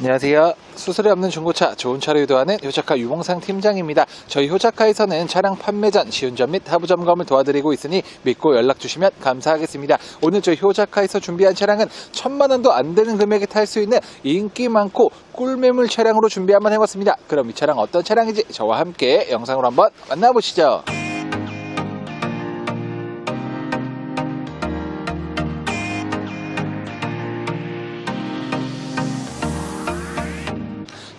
안녕하세요. 수수료 없는 중고차, 좋은 차를 유도하는 효자카 유봉상 팀장입니다. 저희 효자카에서는 차량 판매 전 시운전 및 하부 점검을 도와드리고 있으니 믿고 연락 주시면 감사하겠습니다. 오늘 저희 효자카에서 준비한 차량은 천만 원도 안 되는 금액에 탈 수 있는 인기 많고 꿀매물 차량으로 준비 한번 해봤습니다. 그럼 이 차량 어떤 차량인지 저와 함께 영상으로 한번 만나보시죠.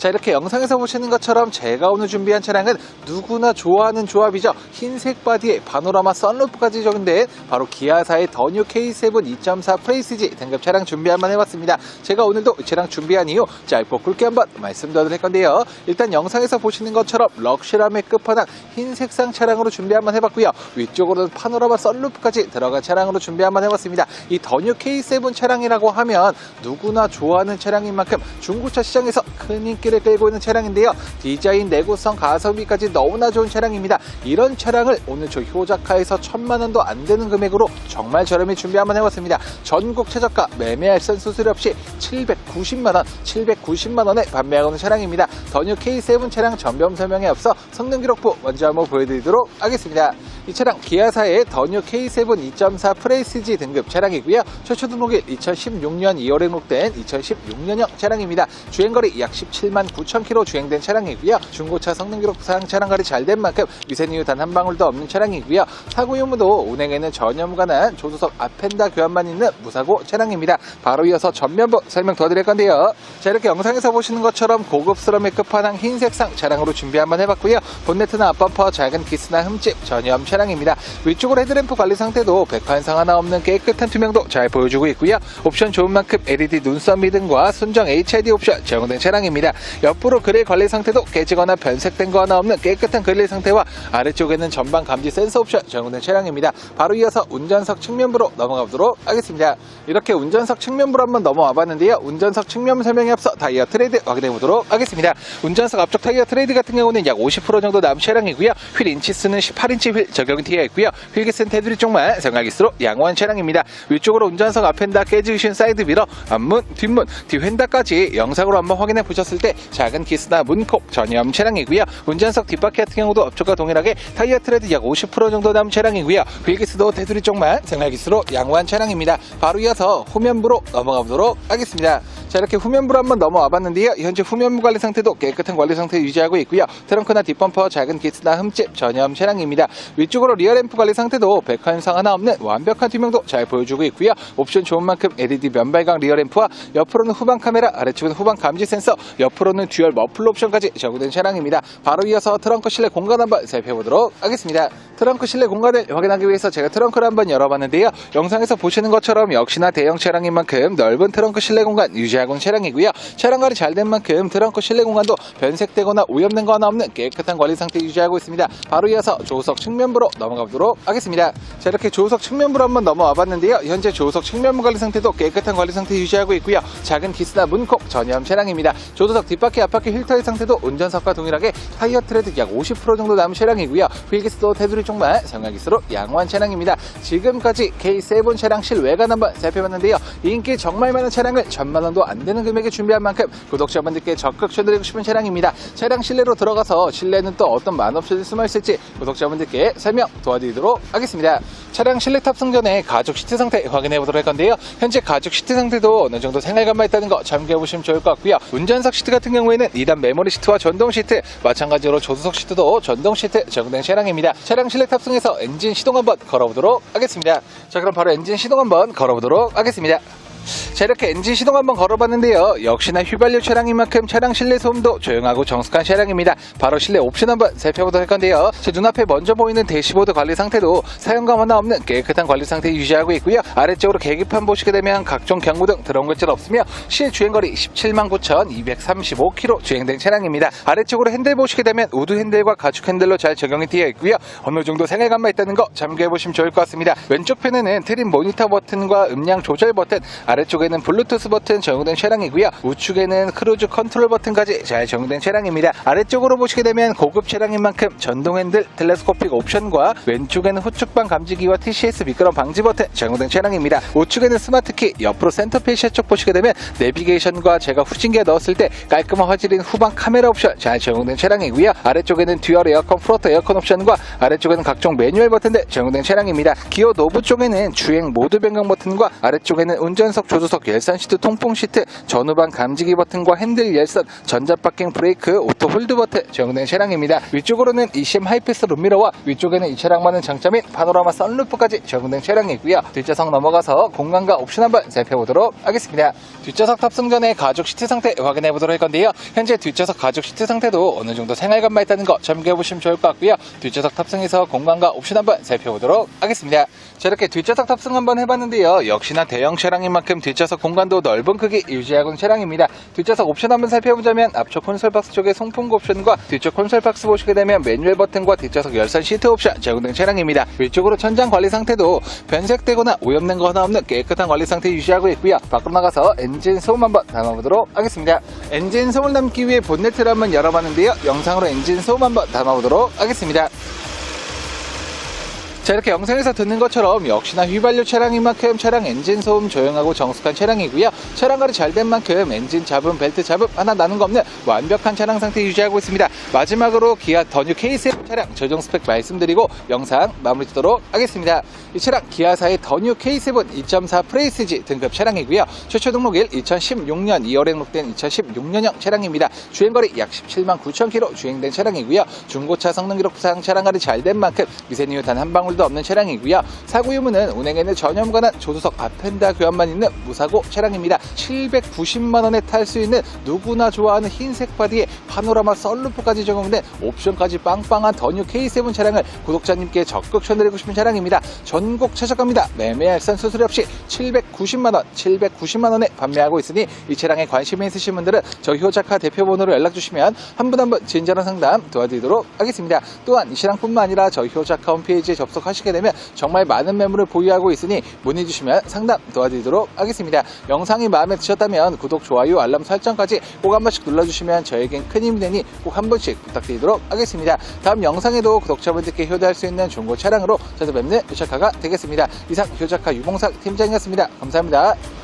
자 이렇게 영상에서 보시는 것처럼 제가 오늘 준비한 차량은 누구나 좋아하는 조합이죠. 흰색 바디에 파노라마 썬루프까지 적용된 바로 기아사의 더뉴 K7 2.4 프레이시지 등급 차량 준비 한번 해봤습니다. 제가 오늘도 이 차량 준비한 이유 짧고 굵게 한번 말씀드릴 건데요. 일단 영상에서 보시는 것처럼 럭셔리함의 끝판왕 흰색상 차량으로 준비 한번 해봤고요. 위쪽으로는 파노라마 썬루프까지 들어간 차량으로 준비 한번 해봤습니다. 이 더뉴 K7 차량이라고 하면 누구나 좋아하는 차량인 만큼 중고차 시장에서 큰 인기 를 끌고 있는 차량인데요. 디자인, 내구성, 가성비까지 너무나 좋은 차량입니다. 이런 차량을 오늘 저 효자카에서 천만 원도 안 되는 금액으로 정말 저렴히 준비 한번 해봤습니다. 전국 최저가 매매할 선 수수료 없이 790만 원, 790만 원에 판매하고 있는 차량입니다. 더뉴 K7 차량 전면 설명에 앞서 성능 기록부 먼저 한번 보여드리도록 하겠습니다. 이 차량 기아사의 더뉴 K7 2.4 프레시지 등급 차량이고요. 최초 등록일 2016년 2월에 등록된 2016년형 차량입니다. 주행거리 약 17만 9천 킬로 주행된 차량이고요. 중고차 성능 기록상 차량 관리 잘 된 만큼 미세누유 단 한 방울도 없는 차량이고요. 사고 유무도 운행에는 전혀 무관한 조수석 앞펜다 교환만 있는 무사고 차량입니다. 바로 이어서 전면부 설명 도와드릴 건데요. 자 이렇게 영상에서 보시는 것처럼 고급스러움의 끝판왕 흰색상 차량으로 준비 한번 해봤고요. 본네트나 앞범퍼 작은 기스나 흠집 없는 차량입니다. 위쪽으로 헤드램프 관리 상태도 백환상 하나 없는 깨끗한 투명도 잘 보여주고 있고요. 옵션 좋은 만큼 LED 눈썹 미등과 순정 HID 옵션 제공된 차량입니다. 옆으로 그릴 관리 상태도 깨지거나 변색된 거 하나 없는 깨끗한 그릴 상태와 아래쪽에는 전방 감지 센서 옵션 제공된 차량입니다. 바로 이어서 운전석 측면부로 넘어가 보도록 하겠습니다. 이렇게 운전석 측면부로 한번 넘어와 봤는데요. 운전석 측면 설명에 앞서 타이어 트레이드 확인해 보도록 하겠습니다. 운전석 앞쪽 타이어 트레이드 같은 경우는 약 50% 정도 남은 차량이고요. 휠 인치수는 18인치 휠 적용이 되어 있고요. 휠기스는 테두리 쪽만 생활기스로 양호한 차량입니다. 위쪽으로 운전석 앞엔다 깨지신 사이드 미러, 앞문, 뒷문, 뒤휀다까지 영상으로 한번 확인해 보셨을 때 작은 기스나 문콕 전염 차량이고요. 운전석 뒷바퀴 같은 경우도 앞쪽과 동일하게 타이어 트레드 약 50% 정도 남은 차량이고요. 휠기스도 테두리 쪽만 생활기스로 양호한 차량입니다. 바로 이어서 후면부로 넘어가 보도록 하겠습니다. 자 이렇게 후면부로 한번 넘어와 봤는데요. 현재 후면부 관리 상태도 깨끗한 관리 상태 유지하고 있고요. 트렁크나 뒷범퍼 작은 기스나 흠집 전염 차량입니다. 위 쪽으로 리어램프 관리 상태도 백환상 하나 없는 완벽한 투명도 잘 보여주고 있고요. 옵션 좋은 만큼 LED 면발광 리어램프와 옆으로는 후방 카메라, 아래쪽은 후방 감지 센서, 옆으로는 듀얼 머플러 옵션까지 적용된 차량입니다. 바로 이어서 트렁크 실내 공간 한번 살펴보도록 하겠습니다. 트렁크 실내 공간을 확인하기 위해서 제가 트렁크를 한번 열어봤는데요. 영상에서 보시는 것처럼 역시나 대형 차량인 만큼 넓은 트렁크 실내 공간 유지하고 있는 차량이고요. 차량 관리 잘 된 만큼 트렁크 실내 공간도 변색되거나 오염된 거 하나 없는 깨끗한 관리 상태 유지하고 있습니다. 바로 이어서 조수석 측면부 로 넘어가 보도록 하겠습니다. 자 이렇게 조수석 측면부로 한번 넘어와 봤는데요. 현재 조수석 측면부 관리 상태도 깨끗한 관리 상태 유지하고 있고요. 작은 기스나 문콕 전염 차량입니다. 조수석 뒷바퀴 앞바퀴 휠터의 상태도 운전석과 동일하게 타이어 트레드 약 50% 정도 남은 차량이고요. 휠기스도 테두리 쪽만 생활기스로 양호한 차량입니다. 지금까지 K7 차량 실외관 한번 살펴봤는데요. 인기 정말 많은 차량을 천만 원도 안 되는 금액에 준비한 만큼 구독자분들께 적극 추천드리고 싶은 차량입니다. 차량 실내로 들어가서 실내는 또 어떤 만옵션이 숨어 있을지 구독자분들께 설명 도와드리도록 하겠습니다. 차량 실내 탑승 전에 가죽 시트 상태 확인해 보도록 할 건데요. 현재 가죽 시트 상태도 어느 정도 생활감만 있다는 거 참고해 보시면 좋을 것 같고요. 운전석 시트 같은 경우에는 2단 메모리 시트와 전동 시트, 마찬가지로 조수석 시트도 전동 시트 적용된 차량입니다. 차량 실내 탑승해서 엔진 시동 한번 걸어보도록 하겠습니다. 자, 그럼 바로 엔진 시동 한번 걸어보도록 하겠습니다. 자 이렇게 엔진 시동 한번 걸어봤는데요. 역시나 휘발유 차량인 만큼 차량 실내 소음도 조용하고 정숙한 차량입니다. 바로 실내 옵션 한번 살펴보도록 할 건데요. 제 눈앞에 먼저 보이는 대시보드 관리 상태도 사용감 하나 없는 깨끗한 관리 상태 유지하고 있고요. 아래쪽으로 계기판 보시게 되면 각종 경고등 들어온 것들 없으며 실 주행거리 17만 9,235km 주행된 차량입니다. 아래쪽으로 핸들 보시게 되면 우드 핸들과 가죽 핸들로 잘 적용이 되어 있고요. 어느 정도 생활감만 있다는 거 참고해 보시면 좋을 것 같습니다. 왼쪽 편에는 트림 모니터 버튼과 음량 조절 버튼 아래쪽에는 블루투스 버튼 적용된 차량이고요. 우측에는 크루즈 컨트롤 버튼까지 잘 적용된 차량입니다. 아래쪽으로 보시게 되면 고급 차량인 만큼 전동 핸들 텔레스코픽 옵션과 왼쪽에는 후측방 감지기와 TCS 미끄럼 방지 버튼 적용된 차량입니다. 우측에는 스마트키, 옆으로 센터페시아 쪽 보시게 되면 내비게이션과 제가 후진기에 넣었을 때 깔끔한 화질인 후방 카메라 옵션 잘 적용된 차량이고요. 아래쪽에는 듀얼 에어컨 프로토 에어컨 옵션과 아래쪽에는 각종 매뉴얼 버튼들 적용된 차량입니다. 기어 노브 쪽에는 주행 모드 변경 버튼과 아래쪽에는 운전석 조수석 열선 시트 통풍 시트 전후방 감지기 버튼과 핸들 열선 전자파킹 브레이크 오토 홀드 버튼 적용된 차량입니다. 위쪽으로는 ECM 하이패스 룸미러와 위쪽에는 이 차량만의 장점인 파노라마 썬루프까지 적용된 차량이고요. 뒷좌석 넘어가서 공간과 옵션 한번 살펴보도록 하겠습니다. 뒷좌석 탑승 전에 가죽 시트 상태 확인해 보도록 할 건데요. 현재 뒷좌석 가죽 시트 상태도 어느 정도 생활감만 있다는 거 참고해 보시면 좋을 것 같고요. 뒷좌석 탑승에서 공간과 옵션 한번 살펴보도록 하겠습니다. 자 이렇게 뒷좌석 탑승 한번 해봤는데요. 역시나 대형 차량인 만큼 뒷좌석 공간도 넓은 크기 유지하고 있는 차량입니다. 뒷좌석 옵션 한번 살펴보자면 앞쪽 콘솔 박스 쪽에 송풍구 옵션과 뒤쪽 콘솔 박스 보시게 되면 매뉴얼 버튼과 뒷좌석 열선 시트 옵션 적용된 차량입니다. 위쪽으로 천장 관리 상태도 변색되거나 오염된 거 하나 없는 깨끗한 관리 상태 유지하고 있고요. 밖으로 나가서 엔진 소음 한번 담아보도록 하겠습니다. 엔진 소음을 담기 위해 본네트를 한번 열어봤는데요. 영상으로 엔진 소음 한번 담아보도록 하겠습니다. 자 이렇게 영상에서 듣는 것처럼 역시나 휘발유 차량인 만큼 차량 엔진 소음 조용하고 정숙한 차량이고요. 차량 관리 잘 된 만큼 엔진 잡음 벨트 잡음 하나 나는 거 없는 완벽한 차량 상태 유지하고 있습니다. 마지막으로 기아 더뉴 K7 차량 최종 스펙 말씀드리고 영상 마무리 짓도록 하겠습니다. 이 차량 기아사의 더뉴 K7 2.4 프레이스지 등급 차량이고요. 최초 등록일 2016년 2월에 등록된 2016년형 차량입니다. 주행거리 약 17만 9천 킬로 주행된 차량이고요. 중고차 성능 기록 부상 차량 관리 잘 된 만큼 미세누유 단 한 방울도 없는 차량이고요. 사고 유무는 운행에는 전혀 무관한 조수석 앞펜다 교환만 있는 무사고 차량입니다. 790만 원에 탈 수 있는 누구나 좋아하는 흰색 바디에 파노라마 썬루프까지 적용된 옵션까지 빵빵한 더뉴 K7 차량을 구독자님께 적극 추천드리고 싶은 차량입니다. 전국 최저가입니다. 매매할 선 수수료 없이 790만 원, 790만 원에 판매하고 있으니 이 차량에 관심이 있으신 분들은 저희 효자카 대표 번호로 연락 주시면 한 분 한분 친절한 상담 도와드리도록 하겠습니다. 또한 이 차량뿐만 아니라 저희 효자카 홈페이지에 접속 하시게 되면 정말 많은 매물을 보유하고 있으니 문의 주시면 상담 도와드리도록 하겠습니다. 영상이 마음에 드셨다면 구독, 좋아요, 알람 설정까지 꼭 한 번씩 눌러주시면 저에겐 큰 힘이 되니 꼭 한 번씩 부탁드리도록 하겠습니다. 다음 영상에도 구독자분들께 효도할 수 있는 중고 차량으로 찾아뵙는 효자카가 되겠습니다. 이상 효자카 유봉삭 팀장이었습니다. 감사합니다.